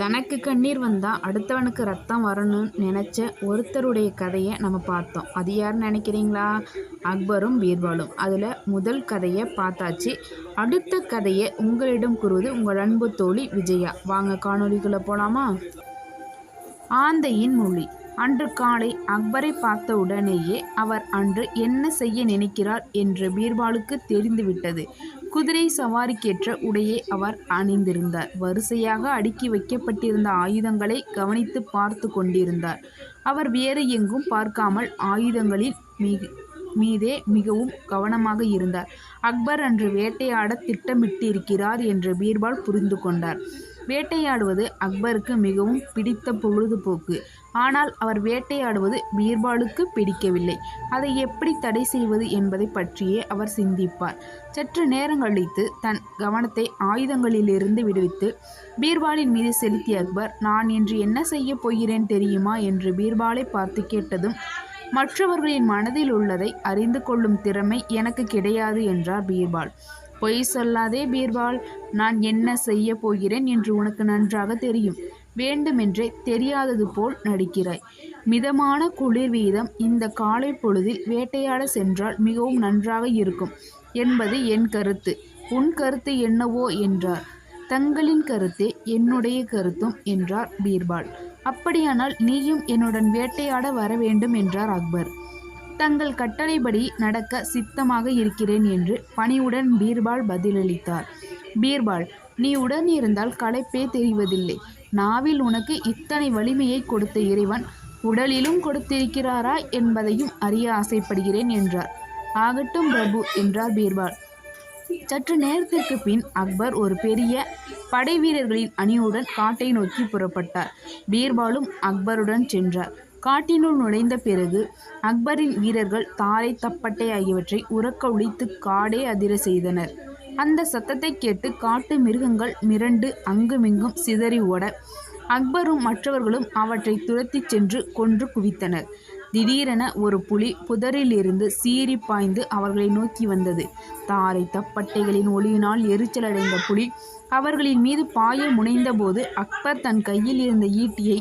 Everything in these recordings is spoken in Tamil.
தனக்கு கண்ணீர் வந்தால் அடுத்தவனுக்கு ரத்தம் வரணும்னு நினச்ச ஒருத்தருடைய கதையை நம்ம பார்த்தோம். அது யாருன்னு நினைக்கிறீங்களா? அக்பரும் பீர்பாலும். அதில் முதல் கதையை பார்த்தாச்சு. அடுத்த கதையை உங்களிடம் கூறுவது உங்கள் அன்பு தோழி விஜயா. வாங்க காணொளிக்குள்ளே போகலாமா ஆந்தையின் மொழி. அன்று காலை அக்பரை பார்த்த உடனேயே அவர் அன்று என்ன செய்ய நினைக்கிறார் என்று பீர்பாலுக்கு தெரிந்துவிட்டது. குதிரை சவாரிக்கேற்ற உடையை அவர் அணிந்திருந்தார். வரிசையாக அடுக்கி வைக்கப்பட்டிருந்த ஆயுதங்களை கவனித்து பார்த்து கொண்டிருந்தார். அவர் வேறு எங்கும் பார்க்காமல் ஆயுதங்களில் மிக மீதே மிகவும் கவனமாக இருந்தார். அக்பர் அன்று வேட்டையாட திட்டமிட்டிருக்கிறார் என்று பீர்பால் புரிந்து கொண்டார். வேட்டையாடுவது அக்பருக்கு மிகவும் பிடித்த பொழுதுபோக்கு. ஆனால் அவர் வேட்டையாடுவது பீர்பாலுக்கு பிடிக்கவில்லை. அதை எப்படி தடை செய்வது என்பதை பற்றியே அவர் சிந்திப்பார். சற்று நேரம் கழித்து தன் கவனத்தை ஆயுதங்களிலிருந்து விடுவித்து பீர்பாலின் மீது செலுத்திய அக்பர் நான் இன்று என்ன செய்ய போகிறேன் தெரியுமா? என்று பீர்பாலை பார்த்து கேட்டதும் மற்றவர்களின் மனதில் உள்ளதை அறிந்து கொள்ளும் திறமை எனக்கு கிடையாது என்றார் பீர்பால். பொய் சொல்லாதே பீர்பால் நான் என்ன செய்ய போகிறேன் என்று உனக்கு நன்றாக தெரியும். வேண்டுமென்றே தெரியாதது போல் நடிக்கிறாய். மிதமான குளிர் வீதம் இந்த காலை பொழுதில் வேட்டையாட சென்றால் மிகவும் நன்றாக இருக்கும் என்பது என் கருத்து. உன் கருத்து என்னவோ என்றார். தங்களின் கருத்தே என்னுடைய கருத்தும் என்றார் பீர்பால். அப்படியானால் நீயும் என்னுடன் வேட்டையாட வர வேண்டும் என்றார் அக்பர். தங்கள் கட்டளைப்படி நடக்க சித்தமாக இருக்கிறேன் என்று பணிவுடன் பீர்பால் பதிலளித்தார். பீர்பால் நீ உடன் இருந்தால் களைப்பே தெரிவதில்லை. நாவில் உனக்கு இத்தனை வலிமையை கொடுத்த இறைவன் உடலிலும் கொடுத்திருக்கிறாரா என்பதையும் அறிய ஆசைப்படுகிறேன் என்றார். ஆகட்டும் பிரபு என்றார் பீர்பால். சற்று நேரத்திற்கு பின் அக்பர் ஒரு பெரிய படை வீரர்களின் அணியுடன் காட்டை நோக்கி புறப்பட்டார். பீர்பாலும் அக்பருடன் சென்றார். காட்டினுள் நுழைந்த பிறகு அக்பரின் வீரர்கள் தாரை தப்பட்டை ஆகியவற்றை உறக்க ஒழித்து காடே அதிர செய்தனர். அந்த சத்தத்தை கேட்டு காட்டு மிருகங்கள் மிரண்டு அங்குமிங்கும் சிதறி ஓட அக்பரும் மற்றவர்களும் அவற்றை துரத்திச் சென்று கொன்று குவித்தனர். திடீரென ஒரு புலி புதரிலிருந்து சீறி பாய்ந்து அவர்களை நோக்கி வந்தது. தாரை தப்பட்டைகளின் ஒளியினால் எரிச்சலடைந்த புலி அவர்களின் மீது பாய முனைந்தபோது அக்பர் தன் கையில் இருந்த ஈட்டியை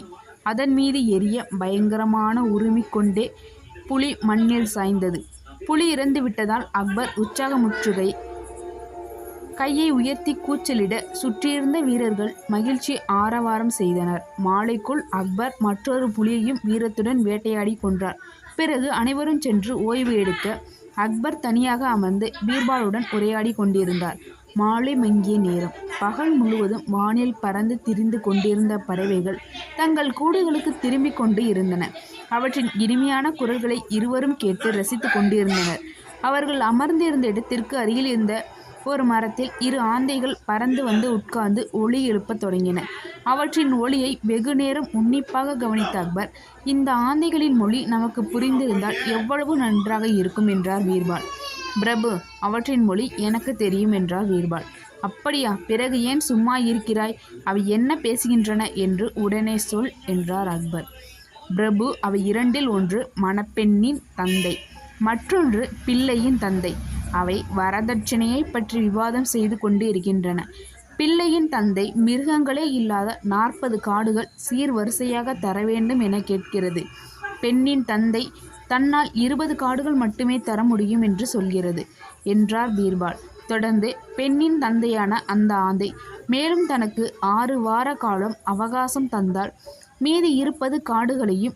அதன் மீது எரிய பயங்கரமான உருமி கொண்டே புலி மண்ணில் சாய்ந்தது. புலி இறந்து விட்டதால் அக்பர் உற்சாகமுற்றுகை கையை உயர்த்தி கூச்சலிட சுற்றியிருந்த வீரர்கள் மகிழ்ச்சி ஆரவாரம் செய்தனர். மாலைக்குள் அக்பர் மற்றொரு புலியையும் வீரத்துடன் வேட்டையாடி கொன்றார். பிறகு அனைவரும் சென்று ஓய்வு எடுக்க அக்பர் தனியாக அமர்ந்து பீர்பாலுடன் உரையாடி கொண்டிருந்தார். மாலை மங்கிய நேரம். பகல் முழுவதும் வானில் பறந்து திரிந்து கொண்டிருந்த பறவைகள் தங்கள் கூடுகளுக்கு திரும்பிக் கொண்டு இருந்தன. அவற்றின் இனிமையான குரல்களை இருவரும் கேட்டு ரசித்து கொண்டிருந்தனர். அவர்கள் அமர்ந்திருந்த இடத்திற்கு அருகில் இருந்த ஒரு மரத்தில் இரு ஆந்தைகள் பறந்து வந்து உட்கார்ந்து ஒளி எழுப்பத் தொடங்கின. அவற்றின் ஒளியை வெகு நேரம் உன்னிப்பாக கவனித்த அக்பர் இந்த ஆந்தைகளின் மொழி நமக்கு புரிந்திருந்தால் எவ்வளவு நன்றாக இருக்கும் என்றார் பீர்பால். பிரபு அவற்றின் மொழி எனக்கு தெரியும் என்றார் வீர்பால். அப்படியா பிறகு ஏன் சும்மா இருக்கிறாய்? அவை என்ன பேசுகின்றன? என்று உடனே சொல் என்றார் அக்பர். பிரபு அவை இரண்டில் ஒன்று மணப்பெண்ணின் தந்தை மற்றொன்று பிள்ளையின் தந்தை. அவை வரதட்சணையை பற்றி விவாதம் செய்து கொண்டு இருக்கின்றன. பிள்ளையின் தந்தை மிருகங்களே இல்லாத நாற்பது காடுகள் சீர்வரிசையாக தர வேண்டும் என கேட்கிறது. பெண்ணின் தந்தை தன்னால் இருபது காடுகள் மட்டுமே தர முடியும் என்று சொல்கிறது என்றார் பீர்பால். தொடர்ந்து பெண்ணின் தந்தையான அந்த ஆந்தை மேலும் தனக்கு ஆறு வார காலம் அவகாசம் தந்தால் மீதி இருப்பது காடுகளையும்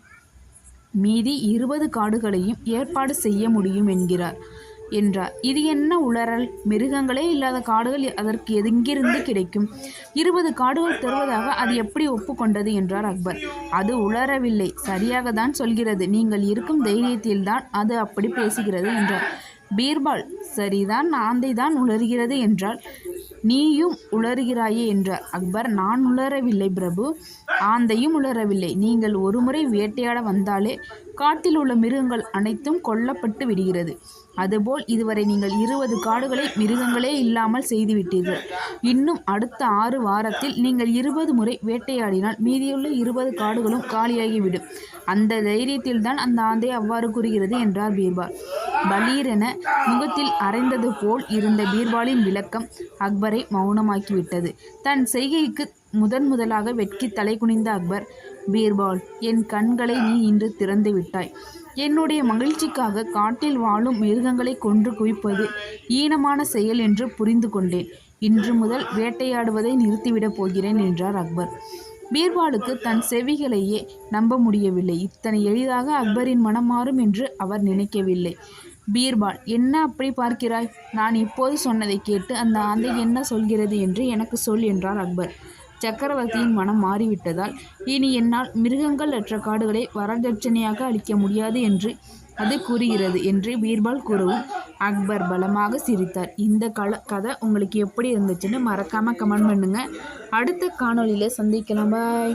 மீதி இருபது காடுகளையும் ஏற்பாடு செய்ய முடியும் என்கிறார். என்றார். இது என்ன உளறல்? மிருகங்களே இல்லாத காடுகள் அதற்கு எங்கிருந்து கிடைக்கும்? இருபது காடுகள் தருவதாக அது எப்படி ஒப்புக்கொண்டது? என்றார் அக்பர். அது உளரவில்லை சரியாக தான் சொல்கிறது. நீங்கள் இருக்கும் தைரியத்தில்தான் அது அப்படி பேசுகிறது என்றார். பீர்பால் சரிதான் ஆந்தை தான் உளறுகிறது என்றால் நீயும் உளறுகிறாயே என்றார் அக்பர். நான் உளரவில்லை பிரபு. ஆந்தையும் உளரவில்லை நீங்கள் ஒருமுறை வேட்டையாட வந்தாலே காட்டில் உள்ள மிருகங்கள் அனைத்தும் கொல்லப்பட்டு விடுகிறது. அதுபோல் இதுவரை நீங்கள் இருபது காடுகளை மிருகங்களே இல்லாமல் செய்துவிட்டீர்கள். இன்னும் அடுத்த ஆறு வாரத்தில் நீங்கள் இருபது முறை வேட்டையாடினால் மீதியுள்ள இருபது காடுகளும் காலியாகிவிடும். அந்த தைரியத்தில் தான் அந்த ஆந்தை அவ்வாறு கூறுகிறது என்றார் பீர்பால். பலீரென முகத்தில் அரைந்தது போல் இருந்த பீர்பாலின் விளக்கம் அக்பரை மௌனமாக்கிவிட்டது. தன் செய்கைக்கு முதன் முதலாக வெட்கி தலை குனிந்த அக்பர் பீர்பால் என் கண்களை நீ இன்று திறந்து விட்டாய். என்னுடைய மகிழ்ச்சிக்காக காட்டில் வாழும் மிருகங்களை கொன்று குவிப்பது ஈனமான செயல் என்று புரிந்து கொண்டேன். இன்று முதல் வேட்டையாடுவதை நிறுத்திவிடப் போகிறேன் என்றார் அக்பர். பீர்பாலுக்கு தன் செவிகளையே நம்ப முடியவில்லை. இத்தனை எளிதாக அக்பரின் மனம் மாறும் என்று அவர் நினைக்கவில்லை. பீர்பால் என்ன அப்படி பார்க்கிறாய்? நான் இப்போது சொன்னதை கேட்டு அந்த ஆந்தை என்ன சொல்கிறது என்று எனக்கு சொல் என்றார் அக்பர். சக்கரவர்த்தியின் மனம் மாறிவிட்டதால் இனி என்னால் மிருகங்கள் அற்ற காடுகளை வரதட்சணையாக அளிக்க முடியாது என்று அது கூறுகிறது என்று பீர்பால் கூறவும் அக்பர் பலமாக சிரித்தார். இந்த கல கதை உங்களுக்கு எப்படி இருந்துச்சுன்னு மறக்காமல் கமெண்ட் பண்ணுங்கள் அடுத்த காணொளியில் சந்திக்கலாம். பாய்.